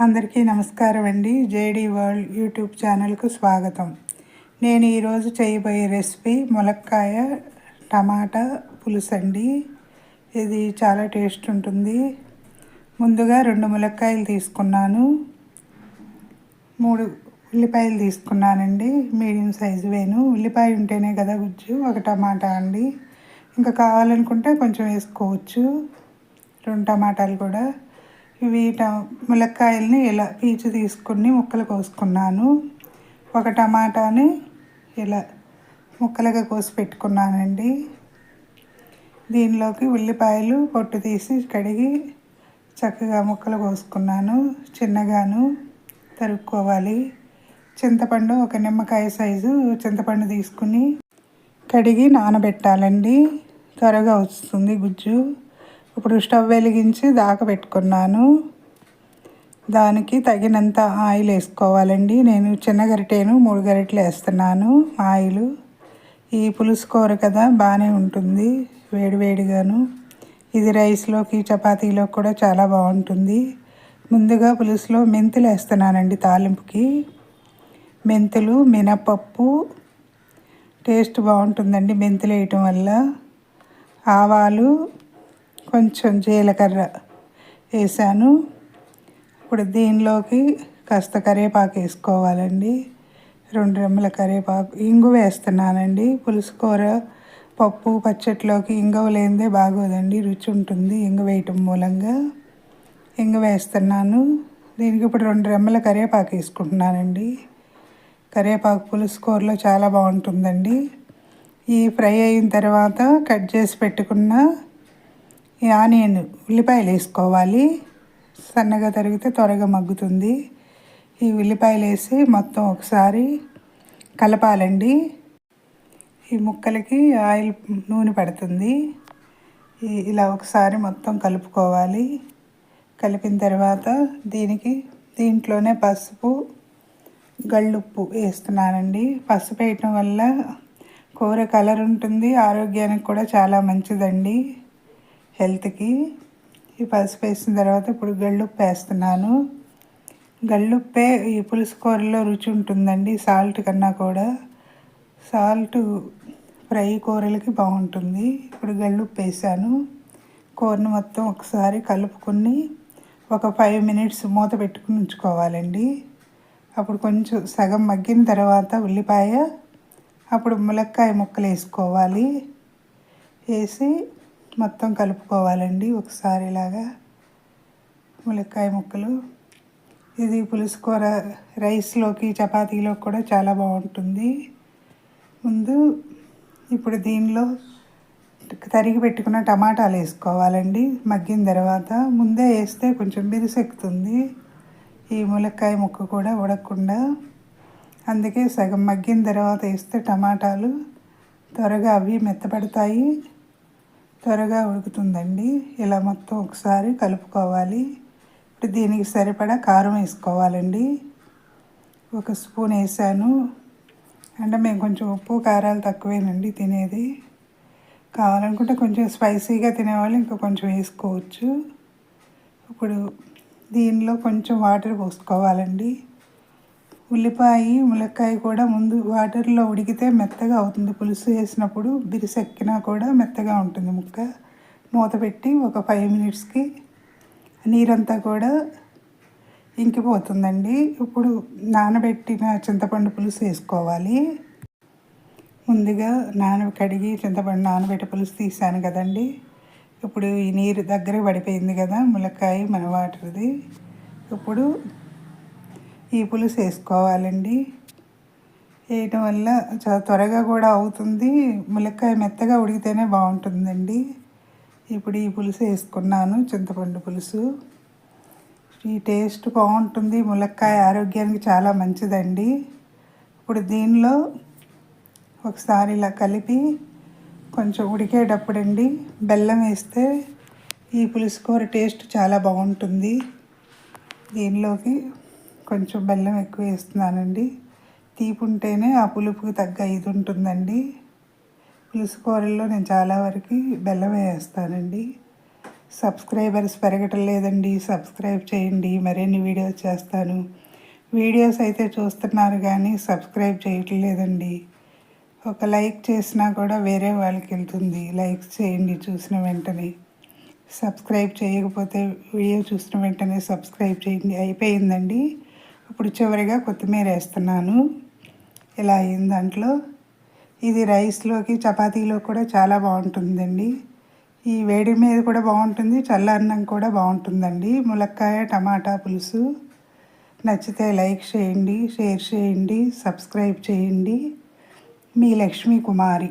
అందరికీ నమస్కారం అండి. జేడి వరల్డ్ యూట్యూబ్ ఛానల్కు స్వాగతం. నేను ఈరోజు చేయబోయే రెసిపీ ములక్కాయ టమాటా పులుసు అండి. ఇది చాలా టేస్ట్ ఉంటుంది. ముందుగా రెండు ములక్కాయలు తీసుకున్నాను. మూడు ఉల్లిపాయలు తీసుకున్నానండి. మీడియం సైజు వేను ఉల్లిపాయ ఉంటేనే కదా గుజ్జు. ఒక టమాటా అండి. ఇంకా కావాలనుకుంటే కొంచెం వేసుకోవచ్చు. రెండు టమాటాలు కూడా. ఇవి ములక్కాయల్ని ఇలా పీచు తీసుకుని ముక్కలు కోసుకున్నాను. ఒక టమాటాని ఇలా ముక్కలుగా కోసి పెట్టుకున్నానండి. దీనిలోకి ఉల్లిపాయలు పొట్టు తీసి కడిగి చక్కగా ముక్కలు కోసుకున్నాను. చిన్నగాను తరుక్కోవాలి. చింతపండు ఒక నిమ్మకాయ సైజు చింతపండు తీసుకుని కడిగి నానబెట్టాలండి. త్వరగా వస్తుంది గుజ్జు. ఇప్పుడు స్టవ్ వెలిగించి దాక పెట్టుకున్నాను. దానికి తగినంత ఆయిల్ వేసుకోవాలండి. నేను చిన్న గరిటేను మూడు గరిటెలు వేస్తున్నాను. ఆయిల్. ఈ పులుసు కూర కదా బాగానే ఉంటుంది వేడివేడిగాను ఇది రైస్లోకి చపాతీలోకి కూడా చాలా బాగుంటుంది. ముందుగా పులుసులో మెంతులు వేస్తున్నానండి తాలింపుకి. మెంతులు మినపప్పు టేస్ట్ బాగుంటుందండి మెంతులు వేయటం వల్ల. ఆవాలు కొంచెం జీలకర్ర వేసాను. ఇప్పుడు దీనిలోకి కాస్త కరివేపాకు వేసుకోవాలండి. రెండు రెమ్మల కరివేపాకు ఇంగు వేస్తున్నానండి. పులుసు కూర పప్పు పచ్చట్లోకి ఇంగవ లేనిదే బాగోదండి. రుచి ఉంటుంది ఇంగు వేయటం మూలంగా. ఇంగు వేస్తున్నాను. దీనికి ఇప్పుడు రెండు రెమ్మల కరివేపాకు వేసుకుంటున్నానండి. కరివేపాకు పులుసు కూరలో చాలా బాగుంటుందండి. ఈ ఫ్రై అయిన తర్వాత కట్ చేసి పెట్టుకున్న ఆనియన్ ఉల్లిపాయలు వేసుకోవాలి. సన్నగా తరిగితే త్వరగా మగ్గుతుంది. ఈ ఉల్లిపాయలు వేసి మొత్తం ఒకసారి కలపాలండి. ఈ ముక్కలకి ఆయిల్ నూనె పడుతుంది. ఇలా ఒకసారి మొత్తం కలుపుకోవాలి. కలిపిన తర్వాత దీనికి దీంట్లోనే పసుపు గళ్ళుప్పు వేస్తున్నానండి. పసుపు వేయటం వల్ల కూర కలర్ ఉంటుంది ఆరోగ్యానికి కూడా చాలా మంచిదండి. హెల్త్కి. ఈ పసుపు వేసిన తర్వాత ఇప్పుడు గళ్ళుప్పు వేస్తున్నాను. గళ్ళుప్పే ఈ పులుసు కూరలో రుచి ఉంటుందండి సాల్ట్ కన్నా కూడా. సాల్ట్ ఫ్రై కూరలకి బాగుంటుంది. ఇప్పుడు గళ్ళుప్పు వేసాను. కూరను మొత్తం ఒకసారి కలుపుకొని ఒక ఫైవ్ మినిట్స్ మూత పెట్టుకుని ఉంచుకోవాలండి. అప్పుడు కొంచెం సగం మగ్గిన తర్వాత ఉల్లిపాయ అప్పుడు ములక్కాయ ముక్కలు వేసుకోవాలి. వేసి మొత్తం కలుపుకోవాలండి ఒకసారి ఇలాగా ములక్కాయ ముక్కలు. ఇది పులుసు కూర రైస్లోకి చపాతీలోకి కూడా చాలా బాగుంటుంది. ముందు ఇప్పుడు దీనిలో తరిగి పెట్టుకున్న టమాటాలు వేసుకోవాలండి. మగ్గిన తర్వాత ముందే వేస్తే కొంచెం బిరుసెక్కుతుంది. ఈ ములక్కాయ ముక్క కూడా ఉడకకుండా అందుకే సగం మగ్గిన తర్వాత వేస్తే టమాటాలు త్వరగా అవి మెత్తపడతాయి. త్వరగా ఉడుకుతుందండి. ఇలా మొత్తం ఒకసారి కలుపుకోవాలి. ఇప్పుడు దీనికి సరిపడా కారం వేసుకోవాలండి. ఒక స్పూన్ వేసాను. అంటే మేము కొంచెం ఉప్పు కారాలు తక్కువేనండి తినేది. కావాలనుకుంటే కొంచెం స్పైసీగా తినేవాళ్ళు ఇంకా కొంచెం వేసుకోవచ్చు. ఇప్పుడు దీనిలో కొంచెం వాటర్ పోసుకోవాలండి. ఉల్లిపాయ ములక్కాయ కూడా ముందు వాటర్లో ఉడికితే మెత్తగా అవుతుంది. పులుసు వేసినప్పుడు బిరిసెక్కినా కూడా మెత్తగా ఉంటుంది ముక్క. మూత పెట్టి ఒక ఫైవ్ మినిట్స్కి నీరంతా కూడా ఇంకిపోతుందండి. ఇప్పుడు నానబెట్టిన చింతపండు పులుసు వేసుకోవాలి. ముందుగా నాన కడిగి చింతపండు నానబెట్టి పులుసు తీసాను కదండి. ఇప్పుడు ఈ నీరు దగ్గర పడిపోయింది కదా ములక్కాయ మన వాటర్ది. ఇప్పుడు ఈ పులుసు వేసుకోవాలండి. వేయటం వల్ల చాలా త్వరగా కూడా అవుతుంది. ములక్కాయ మెత్తగా ఉడికితేనే బాగుంటుందండి. ఇప్పుడు ఈ పులుసు వేసుకున్నాను చింతపండు పులుసు. ఈ టేస్ట్ బాగుంటుంది. ములక్కాయ ఆరోగ్యానికి చాలా మంచిదండి. ఇప్పుడు దీనిలో ఒకసారి ఇలా కలిపి కొంచెం ఉడికేటప్పుడండి బెల్లం వేస్తే ఈ పులుసు కూర టేస్ట్ చాలా బాగుంటుంది. దీనిలోకి కొంచెం బెల్లం ఎక్కువ వేస్తున్నానండి. తీపి ఉంటేనే ఆ పులుపుకి తగ్గ ఇది ఉంటుందండి పులుసు కూరల్లో నేను చాలా వరకు బెల్లం వేస్తానండి. సబ్స్క్రైబర్స్ పెరగటం లేదండి. సబ్స్క్రైబ్ చేయండి. మరిన్ని వీడియోస్ చేస్తాను. వీడియోస్ అయితే చూస్తున్నారు కానీ సబ్స్క్రైబ్ చేయటం లేదండి. ఒక లైక్ చేసినా కూడా వేరే వాళ్ళకి వెళ్తుంది. లైక్స్ చేయండి చూసిన వెంటనే. సబ్స్క్రైబ్ చేయకపోతే వీడియో చూసిన వెంటనే సబ్స్క్రైబ్ చేయండి. అయిపోయిందండి. ఇప్పుడు చివరిగా కొత్తిమీర వేస్తున్నాను. ఇలా అయింది దాంట్లో ఇది రైస్లోకి చపాతీలో కూడా చాలా బాగుంటుందండి. ఈ వేడి మీద కూడా బాగుంటుంది చల్లన్నం కూడా బాగుంటుందండి. ములక్కాయ టమాటా పులుసు. నచ్చితే లైక్ చేయండి షేర్ చేయండి సబ్స్క్రైబ్ చేయండి. మీ లక్ష్మీ కుమారి